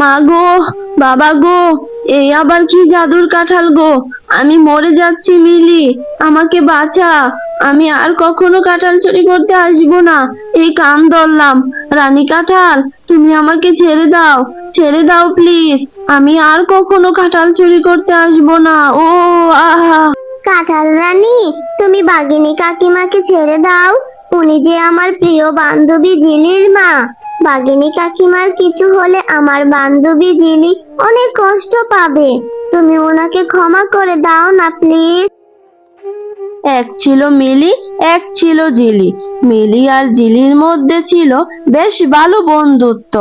মা গো, বাবা গো, এই আবার কি জাদুর কাঁঠাল গো? আমি মরে যাচ্ছি, মিলি, আমাকে বাঁচা। আমি আর কখনো কাঁঠাল চুরি করতে আসব না। এই কান ধরলাম। রানী কাঁঠাল, তুমি আমাকে ছেড়ে দাও ছেড়ে দাও প্লিজ। আমি আর কখনো কাঁঠাল চুরি করতে আসব না। ও, আহা। কাঁঠাল রানী, তুমি বাগিনী কাকিমাকে ছেড়ে দাও। উনি যে আমার প্রিয় বান্ধবী জিলির মা। বাগিনী কাকিমার কিছু হলে আমার বান্ধবী জিলি অনেক কষ্ট পাবে। তুমি ওনাকে ক্ষমা করে দাও না, প্লিজ। এক ছিল মিলি, এক ছিল জিলি। মিলি আর জিলির মধ্যে ছিল বেশ ভালো বন্ধুত্ব।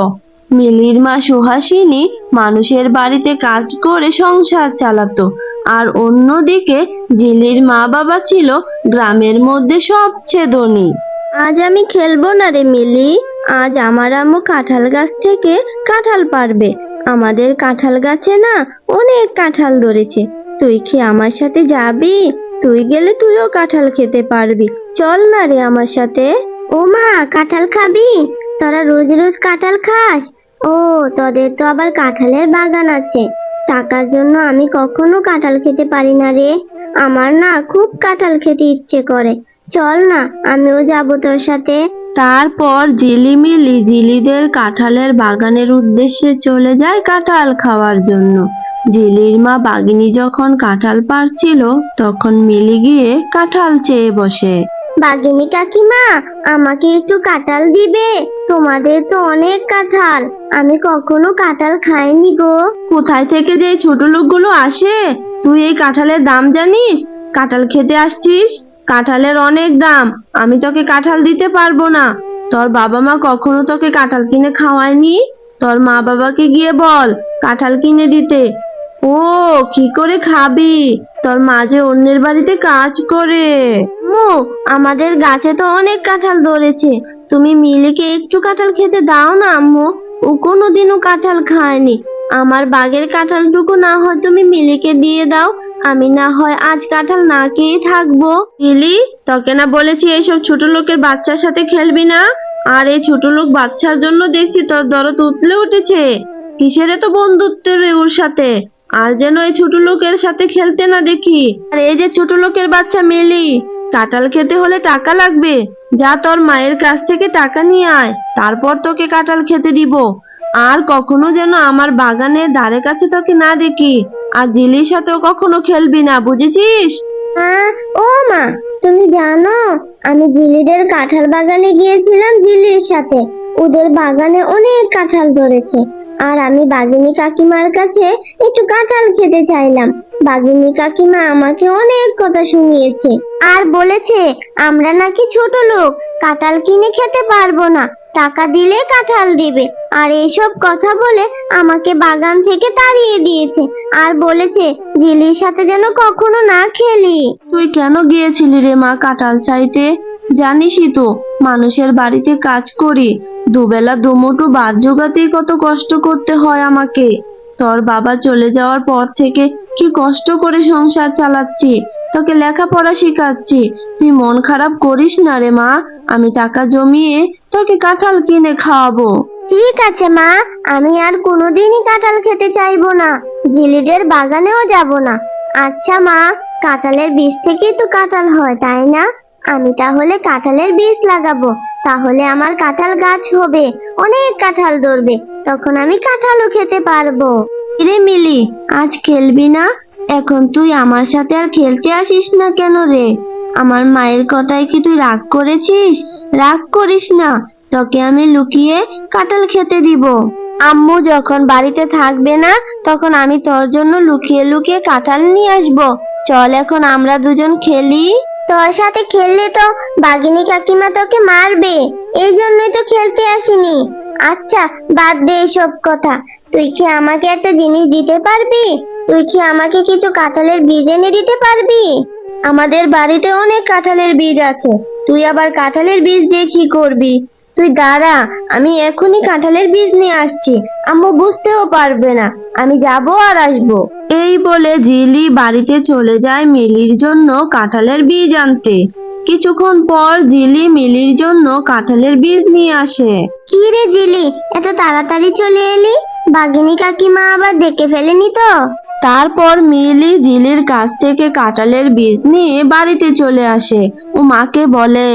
মিলির মা সুহাসিনী মানুষের বাড়িতে কাজ করে সংসার চালাতো। আর অন্যদিকে জিলির মা বাবা ছিল গ্রামের মধ্যে সবচেয়ে ধনী আজ আমি খেলব না রে মিলি। আজ আমার আম্মু কাঁঠাল গাছ থেকে কাঁঠাল পারবে। আমাদের কাঁঠাল গাছে না অনেক কাঁঠাল ধরেছে। তুই কি আমার সাথে যাবি? তুই গেলে তুইও কাঁঠাল খেতে পারবি। চল না রে আমার সাথে। ও মা কাঁঠাল খাবি? তোরা রোজ রোজ কাঁঠাল খাস? ও, তোদের তো আবার কাঁঠালের বাগান আছে। টাকার জন্য আমি কখনো কাঁঠাল খেতে পারি না রে। আমার না খুব কাঁঠাল খেতে ইচ্ছে করে। চল না আমিও যাব তোর সাথে। তারপর জিলিমিলি জিলিদের কাঁঠালের বাগানের উদ্দেশ্যে চলে যায় কাঁঠাল খাওয়ার জন্য। জিলির মা বাগিনী যখন কাঁঠাল পারছিল তখন মিলি গিয়ে কাঁঠাল চেয়ে বসে। বাগিনী কাকিমা আমাকে একটু কাঁঠাল দিবে? তোমাদের তো অনেক কাঁঠাল আমি কখনো কাঁঠাল খাইনি গো। কোথায় থেকে যে ছোট লোকগুলো আসে? তুই এই কাঁঠালের দাম জানিস? কাঁঠাল খেতে আসছিস? কাঁঠালের অনেক দাম। আমি তোকে কাঁঠাল দিতে পারব না। তোর বাবা মা কখনো তোকে কাঁঠাল কিনে খাওয়ায়নি? তোর মা বাবাকে গিয়ে বল, কাঁঠাল কিনে দিতে। ও, কি করে খাবি? তোর মা যে অন্যের বাড়িতে কাজ করে। মো, আমাদের গাছে তো অনেক কাঁঠাল ধরেছে। তুমি মিলিকে একটু কাঁঠাল খেতে দাও না আম্মু ও কোনোদিনও কাঁঠাল খায়নি। আমার বাগের কাঁঠালটুকু না হয় তুমি মিলিকে দিয়ে দাও, আমি না হয় আজ কাঁঠাল না খেয়ে থাকব। মিলি, তোকে না বলেছি এইসব ছোট লোকের বাচ্চার সাথে খেলবি না? আর এই ছোট লোক বাচ্চার জন্য দেখছি তোর দরদ উতলে উঠেছে। কিসের তো বন্ধুত্বের ওর সাথে? আর যেন এই ছোট লোকের সাথে খেলতে না দেখি। আর এই যে ছোট লোকের বাচ্চা মিলি কাঁঠাল খেতে হলে টাকা লাগবে। যা তোর মায়ের কাছ থেকে টাকা নিয়ে আয়, তারপর তোকে কাঁঠাল খেতে দিব। আর কখনো যেন আমার বাগানের ধারে কাছে তোকে না দেখি। আর জিলির সাথেও কখনো খেলবি না, বুঝেছিস? ও মা, তুমি জানো, আমি জিলিদের কাঁঠাল বাগানে গিয়েছিলাম জিলির সাথে। ওদের বাগানে অনেক কাঁঠাল ধরেছে। আর আমি বাগিনী কাকিমার কাছে একটু কাঁঠাল খেতে চাইলাম। বাগিনী কাকিমা আমাকে অনেক কথা শুনিয়েছে। আর বলেছে, আমরা নাকি ছোট লোক, কাঁঠাল কিনে খেতে পারব না। টাকা দিলে কাঁঠাল দেবে। আর এইসব কথা বলে আমাকে বাগান থেকে তাড়িয়ে দিয়েছে আর বলেছে জিলির সাথে যেন কখনো না খেলি। তুই কেন গিয়েছিলি রে মা কাঁঠাল চাইতে? জানিসই তো, মানুষের বাড়িতে কাজ করি, দুবেলা দুমুটো বাদ জোগাতেই কত কষ্ট করতে হয় আমাকে। তোর বাবা চলে যাওয়ার পর থেকে কি কষ্ট করে সংসার চালাচ্ছি, তোকে লেখাপড়া শেখাচ্ছি। তুই মন খারাপ করিস না রে মা, আমি টাকা জমিয়ে তোকে কাঁঠাল কিনে খাওয়াবো। ঠিক আছে মা, আমি আর কোনোদিনই কাঁঠাল খেতে চাইব না জিলিদের বাগানেও যাব না। আচ্ছা মা, কাঁঠালের বীজ থেকেই তো কাঁঠাল হয়, তাই না? আমি তাহলে কাঁঠালের বীজ লাগাবো। তাহলে আমার কাঁঠাল গাছ হবে। অনেক কাঁঠাল ধরবে। তখন আমি কাঁঠালও খেতে পারব। রে মিলি, আজ খেলবি না? এখন তুই আমার সাথে আর খেলতে আসিস না কেন রে? আমার মায়ের কথায় কি তুই রাগ করেছিস? রাগ করিস না। তোকে আমি লুকিয়ে কাঁঠাল খেতে দিব। আম্মু যখন বাড়িতে থাকবে না, তখন আমি তোর জন্য লুকিয়ে লুকিয়ে কাঁঠাল নিয়ে আসব। চল এখন আমরা দুজন খেলি। তোর সাথে খেললে তো বাগিনী কাকিমা তোকে মারবে। এই জন্যই তো খেলতে আসিনি। আচ্ছা বাদ দে সব কথা। তুই কি আমাকে একটা জিনিস দিতে পারবি? তুই কি আমাকে কিছু কাঁঠালের বীজ এনে দিতে পারবি? আমাদের বাড়িতে অনেক কাঁঠালের বীজ আছে। তুই আবার কাঁঠালের বীজ দিয়ে কি করবি? তুই দাঁড়া আমি এখনই কাঁঠালের বীজ নিয়ে আসছি। আম্মু বুঝতেও পারবে না আমি যাব আর আসব। এই বলে জিলি বাড়িতে চলে যায় মিলির জন্য কাঁঠালের বীজ আনতে। কিছুক্ষণ পর জিলি মিলির জন্য কাঁঠালের বীজ নিয়ে আসে। কি রে জিলি এত তাড়াতাড়ি চলে এলি? বাগিনী কাকিমা আবার দেখে ফেলেনি তো? তারপর মিলি জিলির কাছ থেকে কাঁঠালের বীজ নিয়ে বাড়িতে চলে আসে। ও মাকে বলে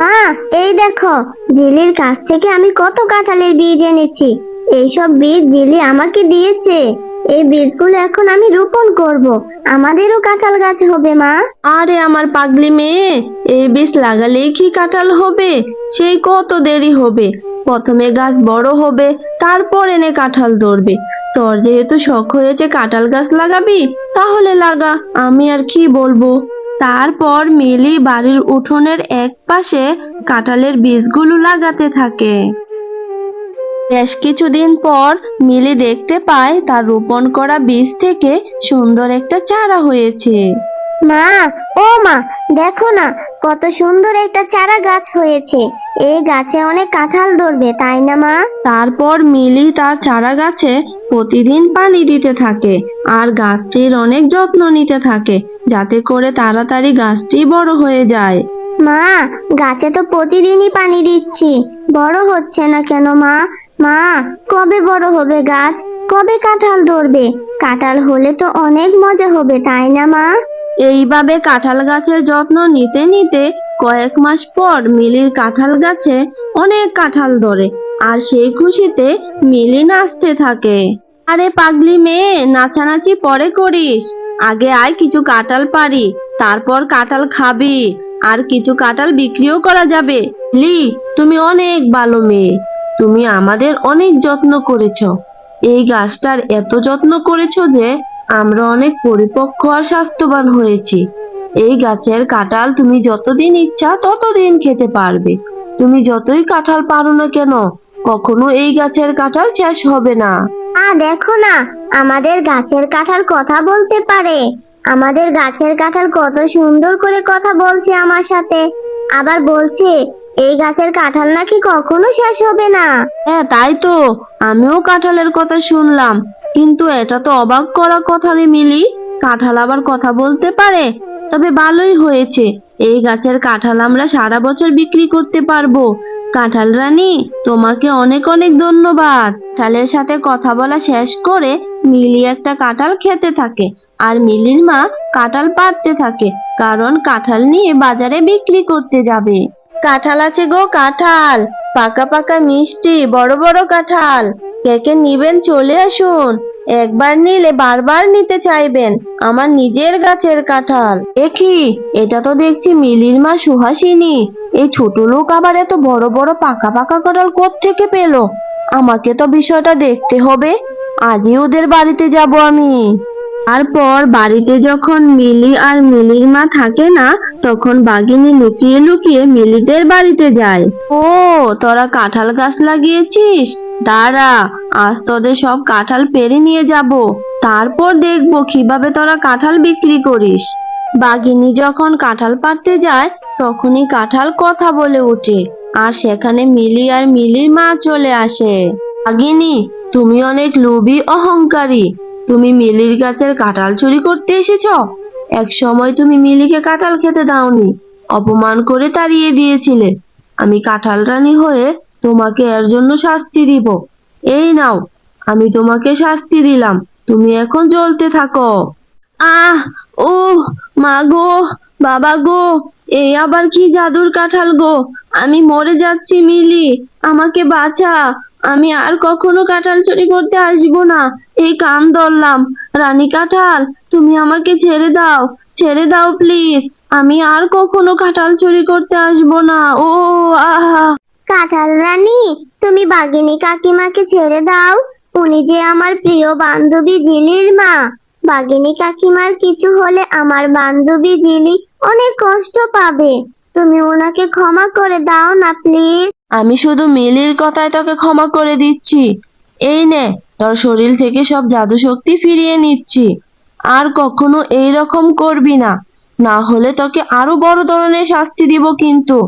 মা এই দেখো, জিলির কাছ থেকে আমি কত কাঁঠালের বীজ এনেছি। এইসব বীজ জিলি আমাকে দিয়েছে। এই বীজগুলো এখন আমি রোপণ করব। আমাদেরও কাঁঠাল গাছ হবে, মা। আরে আমার পাগলি মেয়ে, এই বীজ লাগালেই কি কাঁঠাল হবে? সেই কত দেরি হবে। প্রথমে গাছ বড় হবে, তারপর এনে কাঁঠাল ধরবে। তোর যেহেতু শখ হয়েছে কাঁঠাল গাছ লাগাবি, তাহলে লাগা, আমি আর কি বলব? তারপর মিলি বাড়ির উঠোনের এক পাশে কাঁঠালের বীজগুলো লাগাতে থাকে। বেশ কিছুদিন পর মিলি দেখতে পায় তার রোপণ করা বীজ থেকে সুন্দর একটা চারা হয়েছে। মা ও মা দেখো না কত সুন্দর একটা চারা গাছ হয়েছে। এই গাছে অনেক কাঁঠাল ধরবে তাই না মা? তারপর মিলি তার চারা গাছে প্রতিদিন পানি দিতে থাকে আর গাছটির অনেক যত্ন নিতে থাকে যাতে করে তাড়াতাড়ি গাছটি বড় হয়ে যায়। মা গাছে তো প্রতিদিনই পানি দিচ্ছি। বড় হচ্ছে না কেন মা? মা কবে বড় হবে গাছ? কবে কাঁঠাল ধরবে? কাঁঠাল হলে তো অনেক মজা হবে তাই না মা? এইভাবে কাঁঠাল গাছের যত্ন নিতে নিতে কয়েক মাস পর মিলির কাঁঠাল গাছে অনেক কাঁঠাল ধরে, আর সেই খুশিতে মিলি নাচতে থাকে। আরে পাগলি মেয়ে, নাচানাচি পরে করিস। আগে আয় কিছু কাঁঠাল পারি তারপর কাঁঠাল খাবি, আর কিছু কাঁঠাল বিক্রিও করা যাবে। লি, তুমি অনেক ভালো মেয়ে, তুমি আমাদের অনেক যত্ন করেছ। এই গাছটার এত যত্ন করেছ যে আমরা অনেক পরিপক্ক আর স্বাস্থ্যবান হয়েছি। এই গাছের কাঁঠাল তুমি যতদিন ইচ্ছা ততদিন খেতে পারবে। তুমি যতই কাঁঠাল পারো না কেন কখনো এই গাছের কাঁঠাল শেষ হবে না। আ দেখো না আমাদের গাছের কাঁঠাল কথা বলতে পারে। আমাদের গাছের কাঁঠাল কত সুন্দর করে কথা বলছে আমার সাথে। আবার বলছে এই গাছের কাঁঠাল নাকি কখনো শেষ হবে না। হ্যাঁ তাই তো। আমিও কাঁঠালের কথা শুনলাম। কিন্তু এটা তো অবাক করা কথা রে মিলি। কাঁঠাল আবার কথা বলতে পারে? তবে ভালোই হয়েছে। এই গাছের কাঁঠাল আমরা সারা বছর বিক্রি করতে পারব। কাঁঠাল রানী, তোমাকে অনেক অনেক ধন্যবাদ। কাঁঠালের সাথে কথা বলা শেষ করে মিলি একটা কাঁঠাল খেতে থাকে। আর মিলির মা কাঁঠাল পাড়তে থাকে, কারণ কাঁঠাল নিয়ে বাজারে বিক্রি করতে যাবে। কাঁঠাল আছে গো কাঁঠাল। পাকা পাকা মিষ্টি, বড় বড় কাঁঠাল। কে কে নিবেন চলে আসুন। একবার নিলে বারবার নিতে চাইবেন আমার নিজের গাছের কাঁঠাল। দেখি এটা তো দেখছি মিলির মা সুহাসিনী। এই ছোট লোক আবার এত বড় বড় পাকা পাকা কাঁঠাল থেকে পেল? আমাকে তো বিষয়টা দেখতে হবে। আজই ওদের বাড়িতে যাব আমি। তারপর বাড়িতে যখন মিলি আর মিলির মা থাকে না, তখন বাঘিনী লুকিয়ে লুকিয়ে মিলিদের বাড়িতে যায়। ও, তোরা কাঁঠাল গাছ লাগিয়েছিস? দাঁড়া, আজ তোদের সব কাঁঠাল পেরে নিয়ে যাব। তারপর দেখব কীভাবে তোরা কাঁঠাল বিক্রি করিস। বাঘিনী যখন কাঁঠাল পাড়তে যায়, তখনই কাঁঠাল কথা বলে ওঠে আর সেখানে মিলি আর মিলির মা চলে আসে। বাঘিনী, তুমি অনেক লোভী, অহংকারী। তুমি মিলির গাছের কাঁঠাল চুরি করতে এসেছ? এক সময় তুমি মিলিকে কাঁঠাল খেতে দাওনি, অপমান করে তাড়িয়ে দিয়েছিলে। আমি কাঁঠাল রানী হয়ে তোমাকে এর জন্য শাস্তি দিব। এই নাও, আমি তোমাকে শাস্তি দিলাম, তুমি এখন জ্বলতে থাকো। আহ ও মা গো, বাবা গো এই আবার কি জাদুর কাঁঠাল গো? আমি মরে যাচ্ছি মিলি, আমাকে বাঁচা। আমি আর কখনো কাঁঠাল চুরি করতে আসব না। এই কান ধরলাম। রানী কাঁঠাল, তুমি আমাকে ছেড়ে দাও ছেড়ে দাও প্লিজ আমি আর কখনো কাঁঠাল চুরি করতে আসব না। ও, আহা। কাঁঠাল রানী, তুমি বাগিনী কাকিমাকে ছেড়ে দাও। উনি যে আমার প্রিয় বান্ধবী জিলির মা। বাগিনী কাকিমার কিছু হলে আমার বান্ধবী জিলি অনেক কষ্ট পাবে। তুমি ওনাকে ক্ষমা করে দাও না প্লিজ আমি শুধু মিলির কথায় তোকে ক্ষমা করে দিচ্ছি। এই নে, তোর শরীর থেকে সব জাদু শক্তি ফিরিয়ে নিচ্ছি। আর কখনো এই রকম করবি না। না হলে তোকে আরও বড় ধরনের শাস্তি দিব কিন্তু।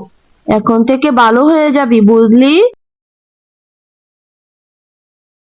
এখন থেকে ভালো হয়ে যাবি, বুঝলি?